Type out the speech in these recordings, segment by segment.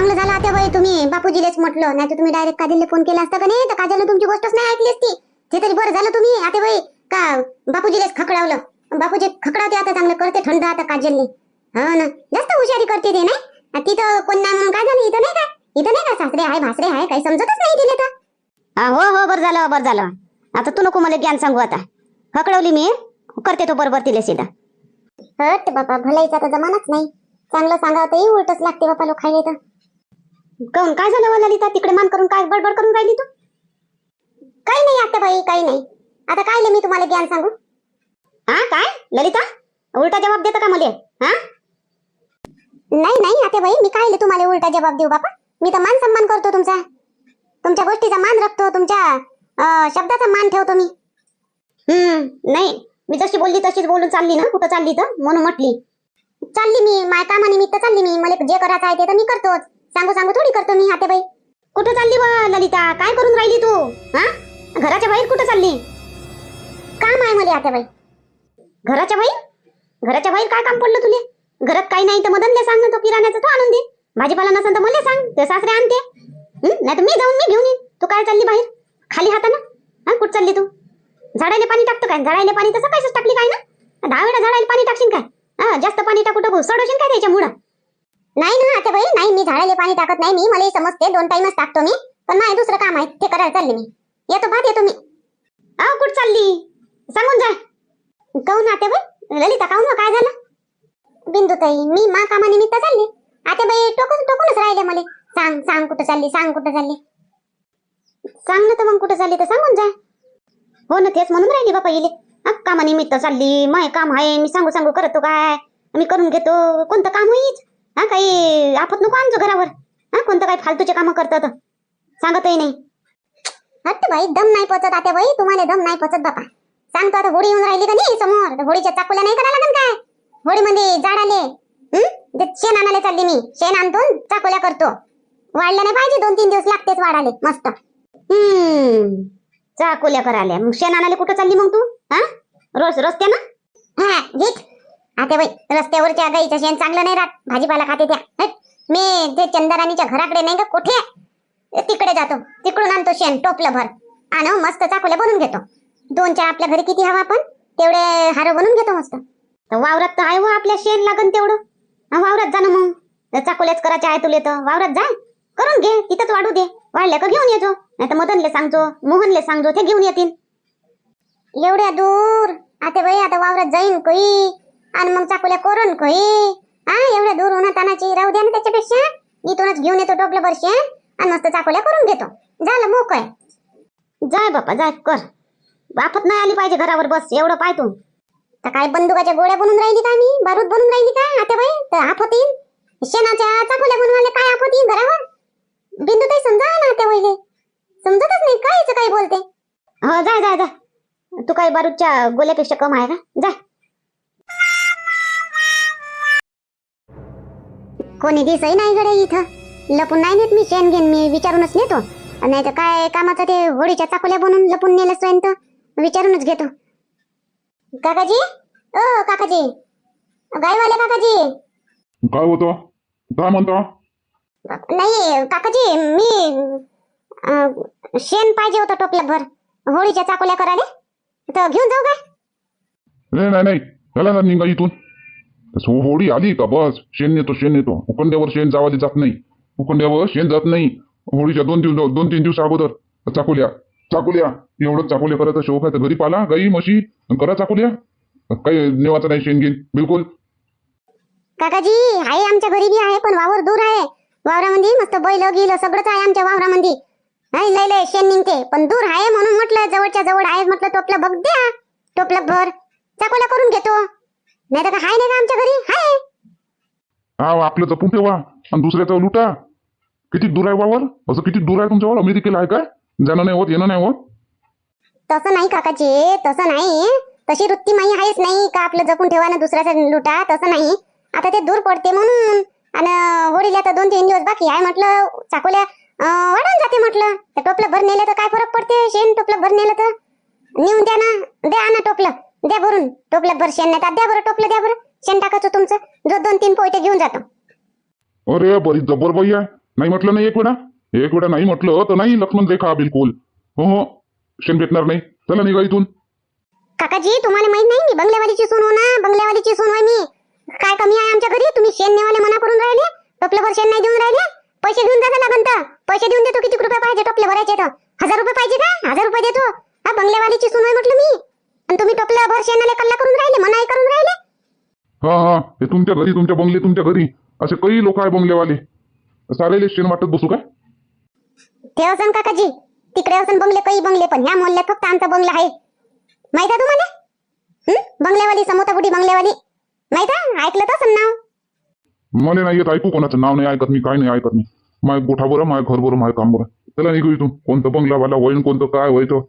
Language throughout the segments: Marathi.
चांगलं झालं आता बाई तुम्ही. बापूजीलेच म्हटलं नाही तर तुम्ही डायरेक्ट काजलले फोन केला असता का नाही? तर काजलने तुमची गोष्टच नाही ऐकली असती. ते तरी बरं झालं तुम्ही आता बाई का बापूजीलेच खकडावलं? बापूजी खकडावते आता चांगलं करते थंड आता काजलने हो ना. जास्त हुशारी करते ते नाही? तिथं कोण नाही म्हणून काय झालं? इथं नाही का? इथं नाही का? सासरे आहे भासरे आहे काही समजतच नाही तिने तर. हो हो बरं झालं बरं झालं. आता तू नको मला ज्ञान सांगू आता. खकडवली मी करते तो बरोबर तिला सीधा. हट बाबा भलाईचा तर जमानाच नाही. चांगलं सांगावं तरी उलटच लागते बापा लोक खायला तर. काऊन काय झालं मला लिहिता तिकडे मान करून काय बडबड करून राहिली तू? काही नाही आता बाई काही नाही. आता काय मी तुम्हाला ज्ञान सांगू? हा काय? ललिता उलटा जबाब देतो का मला? हा? नाही नाही आता बाई मी काय तुम्हाला उलटा जबाब देऊ बापा? मी तर मान सन्मान करतो तुमचा. तुमच्या गोष्टीचा मान राखतो तुमच्या शब्दाचा मान ठेवतो मी. हम्म नाही. मी जशी बोलली तशीच बोलून चालली ना कुठं चालली तर? म्हणून म्हटली. चालली मी माझ्या कामानिमित्त चालली मी. मला जे करायचं आहे ते तर मी करतोच. सांगू सांगू थोडी करतो मी आतेबाई कुठं चालली बा ललिता? काय करून राहिली तू? हा? घराच्या बाहेर कुठं चालली? काम आहे मला आता बाई घराच्या बाहेर? घराच्या बाहेर काय काम पडलं तुले? घरात काही नाही तर मदनले सांग ना तो किराण्याचा तो आणून दे. भाजीपाला नसेल तर मला सांग ते सासरे आणते. नाही तर मी जाऊन मी घेऊन येईन. तू काय चालली बाहेर? खाली हातानं? हा? कुठं चालली तू? झाडायला पाणी टाकतो काय? झाडायला पाणी तसं सकाळीच टाकली काय ना? दहा वेळा झाडायला पाणी टाकशील काय? हा? जास्त पाणी टाकू टाकू. सडवशील काय त्याच्या मुळा नाही ना आता बाई नाही मी झाडाला पाणी टाकत नाही मी मला हे समजते दोन टाइमच टाकतो मी पण नाही दुसरं काम आहे ते करायला चालले मी. येतो भात येतो मी. अहो कुठं चालली? सांगून जा. कहून आते बाई? ललिता काहून हो? काय झालं? बिंदुताई मी मा कामानिमित्त चालली. आता बाई टोकून टोकूनच राहिले मला. सांग सांग कुठं चालली सांग कुठं चालली. सांग ना तर मग कुठं चालली तर सांगून जा. हो ना तेच म्हणून राहिली बापा पहिले. कामानिमित्त चालली माय काम आहे मी सांगू सांगू करतो काय? मी करून घेतो कोणतं काम होईच हा काही आफत नको आणजो घरावर. हा कोणतं काही फालतूचे कामं करतात. सांगतही नाही. हट बाई दम नाही पचत आता बाई तुम्हाला दम नाही पचत बापा. सांगतो आता होडी येऊन राहिली का नाही समोर? तर होडीच्या चाकूला नाही करा लागन काय? होडीमध्ये झाड आले. हम्म शेण आणायला चालली मी. शेण आणतो चाकोल्या करतो. वाढलं नाही पाहिजे दोन तीन दिवस लागतेच वाढाले मस्त. हम्म. चाकूल्या करायला. मग शेण आणायला कुठं चालली मग तू? हा? रोज रस्त्यानं? हा घेत. आता बाई रस्त्यावरच्या गाईचं शेण चांगलं नाही राहत. भाजीपाला खाते त्या. मी ते चंदराणीच्या घराकडे नाही का कुठे? तिकडे जातो. तिकडून आणतो शेण टोपलं भर. आणि मस्त चाकोल्या बनवून घेतो. दोन चार आपल्या घरी किती हवा आपण तेवढे हार बनवून घेतो मस्त. वावरात तर आहे व आपल्या शेण लागन तेवढं. वावरात जा ना मग. तर चाकोल्याच करायचे आहे तुले तर. वावरात जाय करून घे तिथंच वाढू दे. वाढल्या का घेऊन येतो नाही तर मदनले सांगतो मोहनले सांगतो ते घेऊन येतील. एवढ्या दूर. आता बाई आता वावरात जाईन कोई. आणि मग चाकोल्या करून कोई हा एवढ्या दूर होणं तानाची राहू द्या ना त्याच्यापेक्षा. इथूनच घेऊन येतो टोपलं भर आणि मस्त चाकूल्या करून घेतो. झालं मोकळ जाय बापा जाय कर. बापत नाही आली पाहिजे घरावर बस एवढं पाय तू. तर काय बंदुकाच्या गोळ्या बनून राहिली का मी बारूद बनून राहिली काय आता बाई तर आफत येईल. शेणाच्या चाकूल्या बनवायला काय आफत येईल घरावर? बिंदू काही समजा ना आता वहिले समजतच नाही काय काय बोलते? हो जाय जाय जा. तू काही बारूदच्या गोल्यापेक्षा कम आहे का? जाय कोणी दिसही नाही गडे इथं. लपून नाही नेत मी शेण घेऊन मी विचारूनच नेतो. नाही तर काय कामाचं ते होडीच्या चाकोल्या बनवून लपून नेलं स्वयं तर विचारूनच घेतो. काकाजी? ओ काकाजी. गायवाले काकाजी. काय होतं? काय म्हणता? नाही काकाजी मी शेण पाहिजे होतं टोपल्याभर. होळीच्या चाकोल्या करायला. तर घेऊन जाऊ काय नाही नाही नाही. चला ना निघा इथून. सो होळी आली का? बस शेण नेतो शेण नेतो. उकंड्यावर शेण जावा जात नाही. उकंड्यावर शेण जात नाही. होळीच्या दोन दिवस दोन तीन दिवस अगोदर. चाकोल्या चाकोल्या. एवढं चाकोल्या करायचा शोक आहे तर घरी पाला गाई म्हशी करा चाकोल्या. काही नेवाचं नाही शेण घेईन. बिलकुल. काकाजी आहे आमच्या घरी बी आहे पण वावर दूर आहे. वावरामध्ये मस्त बैल गिल सगळंच आहे आमच्या वावरामध्ये नाही लय लय शेण निघते. पण दूर आहे म्हणून म्हटलं जवळच्या जवळ आहे म्हटलं टोपलं बघ द्या. टोपलं भर. चाकोल्या करून घेतो. नाही तर हाय नाही का आमच्या घरी? हाय. हा आपलं जपून ठेवा आणि दुसऱ्याचं लुटा. किती दूर आहे वावर? असं किती दूर आहे तुमच्यावर? अमेरिकेला आहे काय? जाणं नाही होत येणं नाही होत. तसं नाही काकाजी तसं नाही. तशी वृत्ती माही आहेच नाही का आपलं जपून ठेवा ना दुसऱ्याचा लुटा? तसं नाही. आता ते दूर पडते म्हणून. आणि होळीला तर दोन तीन दिवस बाकी आहे म्हटलं चाकोल्या वाढून जाते म्हटलं. तर टोपलं भर नेलं तर काय फरक पडते? शेण टोपलं भर नेलं तर? नेऊन द्या ना. द्या ना टोपलं. द्या भरून. टोपलं भर शेण नाही द्या बरं टोपलं द्या बरं शेण टाकायचं तुमचं. जो दोन तीन पोयटे घेऊन जातो. अरे बरी जबर बाई आहे. नाही म्हटलं नाही एक वेळा? एक वेळा नाही म्हटलं तर नाही लक्ष्मण रेखा बिलकुल. हो हो. शेण भेटणार नाही. चला निघा इथून. काकाजी तुम्हाला माहीत नाही मी बंगल्यावालीची सून हो ना? बंगल्यावालीची सून होय मी. काय कमी आहे आमच्या घरी? तुम्ही शेण नेवाले मना करून राहिले टोपलेभर शेण नाही देऊन राहिले? पैसे घेऊन जाता लागन तर. पैसे देऊन देतो किती रुपये पाहिजे टोपले भरायचे तर. हजार रुपये पाहिजे का? हजार रुपये देतो. हा बंगल्यावालीची सून होय म्हटलं मी. आणि तुम्ही टोपल्याभर शेणाले कल्ला करून राहिले मनाई करून राहिले? हा हा हे तुमच्या घरी तुमच्या बंगले तुमच्या घरी. असे काही लोक आहे बंगलेवाले. सारे शेण वाटत बसू काय? ते असन काकाजी तिकडे असन बंगले काही बंगले पण ह्या मोहल्ल्यात फक्त आमचा बंगला आहे. माहीत आहे तुम्हाला? हं? बंगल्यावाली समोतापुटी बंगल्यावाली माहीत आहे? ऐकलं तर असन नाव. मला नाही येत ऐकू कोणाचं नाव नाही ऐकत मी काय नाही ऐकत मी. माय गोठा बरं माय घर बरं माय काम बरं चला निघू इथून. कोणतं बंगलावाला होईन कोणतं काय व्हायचं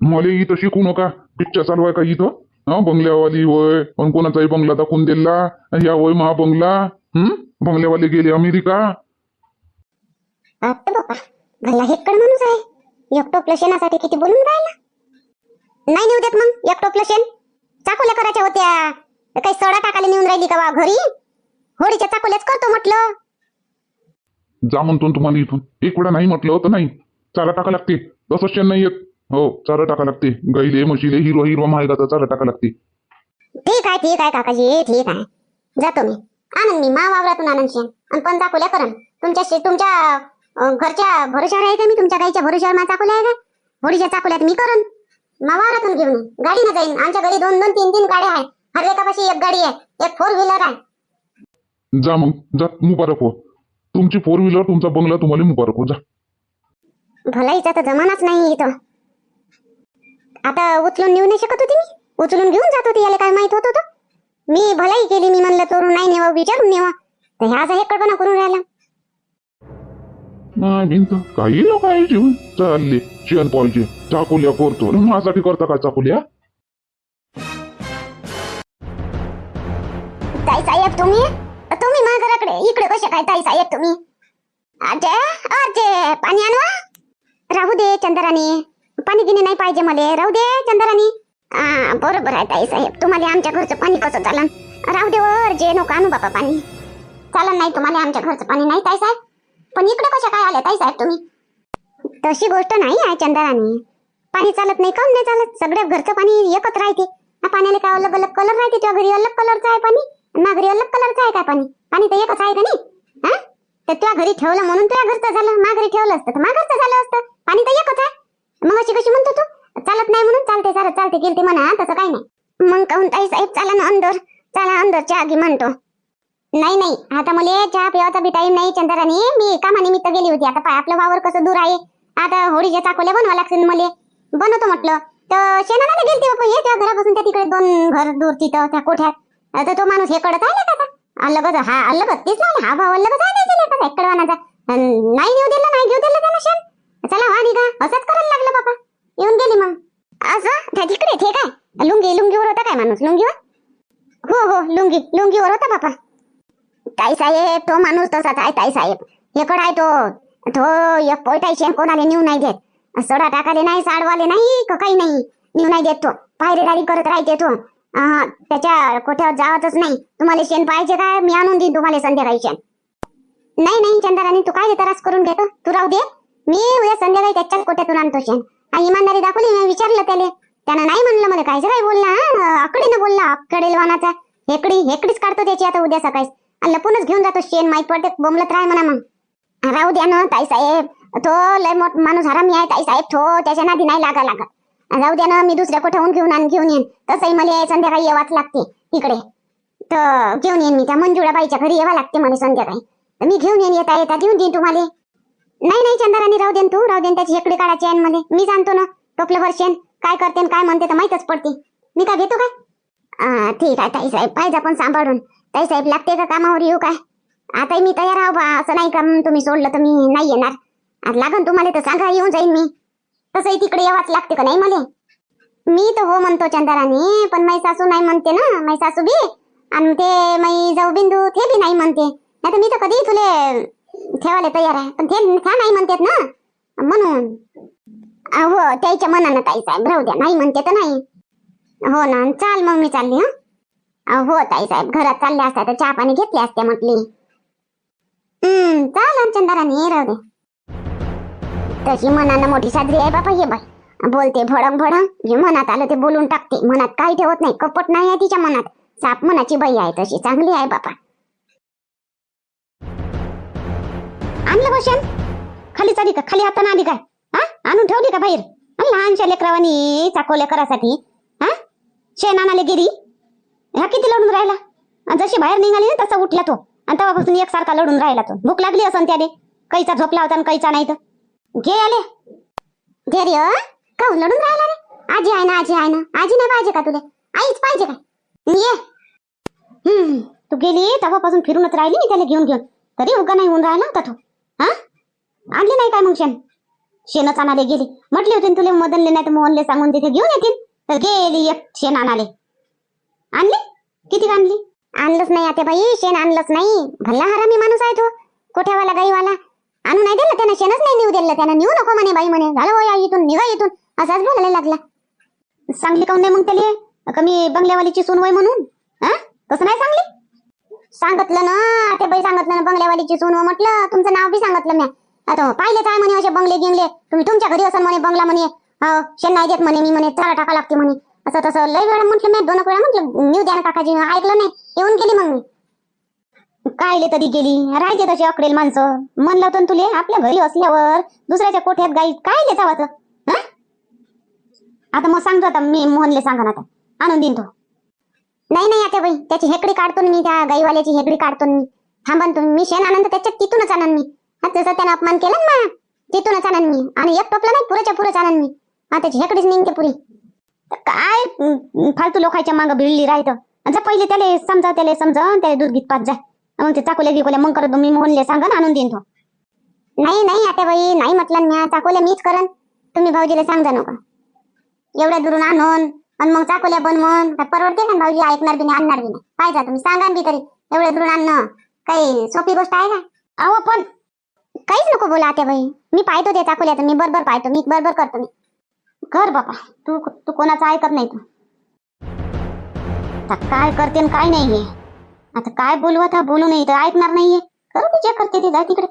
मला इथं शिकू नका. पिक्चर चालू आहे का इथं? हा बंगल्यावाली होय. पण कोणाचाही बंगला दाखवून दिला. या होय महा बंगला हम्म बंगल्यावाले गेले अमेरिका. बापा भला हेक्कड माणूस आहे. एक टोपलं शेणासाठी किती बोलून राहिला? नाही नेऊ देत मग एक टोपलं शेण. चाकोल्या करायच्या होत्या. काही सडा टाकायला नेऊन राहिली का बा घरी? होळीच्या चाकोल्याच करतो म्हटलं. जा म्हणतो ना तुम्हाला इथून. एक वेळा नाही म्हटलं तर नाही. चारा टाका लागते. तसंच शेण नाही येत. हो चारा टाका लागते. गाईले म्हशीले हिरो हिरो महागाचा चारा टाका लागते. ठीक आहे ठीक आहे काकाजी ठीक आहे. जातो मी. आनंद मी मा वावरातून आनंद शेण. आणि पण चाकोल्या करन तुमच्या शे- तुमच्या अं, घरच्या भरोशावर आहे का मी? तुमच्या गाईच्या भरोशावर मा चाकोल्या आहे का? होळीच्या चाकोल्यात मी करन मा वावरातून घेऊन येईन. गाडीनं जाईन. आमच्या घरी दोन दोन तीन तीन गाड्या आहे हर एकापाशी एक गाडी आहे. एक फोर व्हीलर आहे. जा मग. जा मुबारक हो. तुमची फोर व्हीलर तुमचा बंगला तुम्हाला मुबारक हो. जा. भलाईचा तर जमानाच नाही इथं. आता उचलून नेऊ नाही शकत होती मी. उचलून घेऊन जात होती याला काय माहीत होत होतं? मी भलाई केली मी म्हणलं चोरून नाही नेवा विचारून नेवा. तर ह्या असा हेकडपणा करून राहिला. नाही भिंत काही लोक आहे जीवन. चालले शेण पाहिजे. चाकुल्या करतो. माझ्यासाठी करता काय चाकुल्या? ताई साहेब तुम्ही? तुम्ही माझ्या घराकडे इकडे कसे काय ताई साहेब तुम्ही? अजे अजे पाणी आणवा. राहू दे चंद्राणी पाणी गिनी नाही पाहिजे मला. राहू दे चंद्रानी. बरोबर आहे ताई साहेब. तुम्हाला आमच्या घरचं पाणी कसं चालन? राहू दे वर जे नको आणू बापा पाणी. चालन नाही तुम्हाला आमच्या घरचं पाणी नाही ताई साहेब? पण इकडे कशा काय आल्या ताई साहेब तुम्ही? तशी गोष्ट नाही आहे चंद्रानी. पाणी चालत नाही काऊन नाही चालत? सगळ्या घरचं पाणी एकच राहते. पाण्याला काय अलग अलग कलर राहते? तुझ्या घरी अलग कलरचं आहे पाणी? माघरी अलग कलरचं आहे काय पाणी? पाणी तर एकच आहे का नाही? हा तर तुझ्या घरी ठेवलं म्हणून तुझ्या घरचं झालं. माघरी ठेवलं असतं तर माघरचं झालं असतं. पाणी तर एकच आहे. मग अशी कशी म्हणतो तू? चालत नाही म्हणून चालते चालत चालते गेलते म्हणा तसं काही नाही. मग काहून ताई साहेब चला ना अंदर चला अंदर चहा घे म्हणतो. नाही नाही आता मला चहा पिवायचा बी टाईम नाही चंद्रानी. मी कामानिमित्त गेली होती. आता पाय आपलं वावर कसं दूर आहे? आता होळीच्या चाकोल्या बनवा लागतील मला. बनवतो म्हटलं. तर शेणाला गेलते बापा हे त्या घरापासून त्या तिकडे दोन घर दूर तिथं त्या कोठ्यात. आता तो माणूस हे कडत आहे का अलगच हा अलगच तीच नाही हा भाव अलगच आहे त्याच्या नाही नेऊ दिलं नाही घेऊ दिलं त्याला शेण? चला वा निघा असंच करायला लागलं बाबा. येऊन गेली मग. असं? त्या तिकडे हे काय? लुंगी लुंगीवर होता काय माणूस? लुंगीवर? हो हो लुंगी लुंगीवर होता बापा ताई साहेब तो माणूस तसाच आहे ताई साहेब. हेकड आहे तो. तो एक पोटायचे कोणाला नेऊ नाही देत. सडा टाकाले नाही साडवाले नाही का काही नाही. नेऊ नाही देत तो. पायरेगाडी करत राहते तो. त्याच्या कोठ्यावर जावतच नाही. तुम्हाला शेण पाहिजे काय? मी आणून देईन तुम्हाला संध्याकाळी शेण. नाही नाही चंदाराणी तू काय त्रास करून घेतो? तू राहू दे. मी उद्या संध्याकाळी त्याच्याच कोट्यातून आणतो शेण. आणि इमानदारी दाखवली मी विचारलं त्याला. त्यानं नाही म्हणलं मला काय काय बोलला आकडे ना बोलला आकडे वानाचा. हेकडी हेकडीच काढतो त्याची आता उद्या सकाळी लपूनच घेऊन जातो शेण माहीत पडते बोमलत राह म्हणा मग. राहू द्या ना ताई साहेब. तो लय मोठ माणूस हरामी आहे ताई साहेब. तो त्याच्या नादी नाही लागा लागा. जाऊ द्या ना मी दुसऱ्या कोठ्याहून घेऊन आणि घेऊन येईन. तसंही मला संध्याकाळी येवाच लागते तिकडे तर घेऊन येईन मी त्या मंजुळाबाईच्या घरी येवा लागते मला संध्याकाळी. तर मी घेऊन येईन येता येता देऊन देईन तुम्हाला. नाही नाही चंद्रानी राहू देन तू राहू देन त्याची हेकडी काढायची आहे मध्ये मी जाणतो ना टोपलं भरशेन काय करते काय म्हणते तर माहीतच पडते. मी काय घेतो काय? ठीक आहे ताई साहेब पाहिजे आपण सांभाळून. ताई साहेब लागते का कामावर येऊ काय? आता मी तयार आहो बा असं नाही का तुम्ही सोडलं तर मी नाही येणार. आता लागन तुम्हाला तर सांगा येऊन जाईन मी. तसंही तिकडे यावाच लागते का नाही मला? मी तर हो म्हणतो चंद्रानी पण माई सासू नाही म्हणते ना माई सासू बी. आणि ते माई जाऊ बिंदू ते बी नाही म्हणते. नाही तर मी तर कधी तुले ठेवायला तयार आहे. पण ते नाही म्हणतात ना? म्हणून. हो त्याच्या मनानं ताई साहेब राहू द्या. नाही म्हणते तर नाही. हो ना चाल मग मी चालली हं. हो ताई साहेब घरात चालले असता तर चहा पाणी घेतली असते म्हटली. हम्म चाल चंदाराणी राहू दे. तशी मनानं मोठी साजरी आहे बापा हे बाई. बोलते भडंग भडंग. जे मनात आलं ते बोलून टाकते. मनात काही ठेवत नाही. कपट नाही आहे तिच्या मनात. साप मनाची बाई आहे तशी. चांगली आहे बापा. आणलं बशन खाली चाली का? खाली हाताने आली काय? हा? आणून ठेवली का बाहेर? लहानशा लेकरावानी चाकवल्या करासाठी. हा? शेण आणाले गेली? ह्या किती लढून राहिला? जशी बाहेर निघाली ना तसा उठला तो. आणि तेव्हापासून एकसारखा लढून राहिला तो. भूक लागली असन त्याने कैचा झोपला होता आणि कैचा नाही तर. घे आले. घे रे का लढून राहिला रे? आजी आहे ना आजी आहे ना. आजी नाही पाहिजे का तुला? आईच पाहिजे का? ये. हम्म तू गेली तेव्हापासून फिरूनच राहिली मी त्याला घेऊन घेऊन. तरी उगा नाही होऊन राहिला होता तो. हा? आणली नाही काय मग शेण? शेणच आणाले गेली. म्हटली होती तुला मदनले नाही तर मोहनले सांगून तिथे घेऊन येतील. तर गेली एक शेण आणाले आणली? किती आणली? आणलंच नाही आता बाई शेण आणलंच नाही. भल्ला हरामी माणूस आहे तो. कोठ्यावाला गाईवाला. आणू नाही दिलं त्यानं शेणच नाही नेऊ दिलं. त्यानं नेऊ नको म्हणे बाई म्हणे. झालं होय इथून निघा इथून. असाच बोलायला लागला. सांगली काऊन नाही मग त्याला? कमी बंगल्यावालीची सून वय म्हणून? हा? तसं नाही सांगली? सांगितलं ना ते बाई सांगितलं ना बंगल्यावालीची सून म्हटलं तुमचं नाव बी सांगितलं मी आता हो, पाहिले काय म्हणे असे बंगले गिंगले. तुम्ही तुमच्या घरी असाल म्हणे बंगला म्हणे. हो, शेण नाही देत म्हणे मी म्हणे चारा टाका लागते म्हणे. असं तसं लय वेळा म्हटलं मी दोन वेळा म्हटलं न्यू द्या काकाजी ऐकलं नाही. येऊन गेली मग मी. कायले तरी गेली. राहते तशी अकडेल माणसं. म्हणलं होतं तुले आपल्या घरी असल्यावर दुसऱ्याच्या कोठ्यात गाई काय जावाचं? हा? आता मग सांगतो आता मी मोहनले सांगा ना आता. आणून देईन तो. नाही नाही आता बाई त्याची हेकडी काढतो ना मी त्या गाईवाल्याची हेकडी काढतो मी. थांबन तुम्ही मी शेण आणन त्याच्यात तिथूनच आणन मी. जसं त्यानं अपमान केला ना तिथूनच आणन मी. आणि एक टोपला नाही पुरेच्या पुरेच आणन मी. त्याची हेकडीच निघते पुरी. काय फालतू लोकांच्या मागं भिडली राहतं जा पहिले त्याला समजा त्याला समजा त्याला दूध गीत पाच जाय मग ते चाकोल्या गिकोल्या मग करत मी मोहनले सांगा आणून देईन तो. नाही नाही आता बाई नाही म्हटलं मी चाकोल्या मीच करन तुम्ही भाऊजीला सांगा नका. एवढ्या दुरून आणून आणि मग चाकोल्या बनवून काय परवडते का भाऊजी? ऐकणार बी नाही आणणार बी नाही. पाहिजे तुम्ही सांगा बी तरी एवढे दुरून आणणं काही सोपी गोष्ट आहे का अहो पण काहीच नको बोला आता बाई. मी पाहतो ते चाकोल्या तर मी बरोबर पाहतो मी बरोबर करतो मी. कर बाबा तू तू कोणाचं ऐकत नाही तू. आता काय करते काय नाहीये आता काय बोलू आता बोलू नाही तर ऐकणार नाहीये. करू दे जे करते ते जा तिकडे.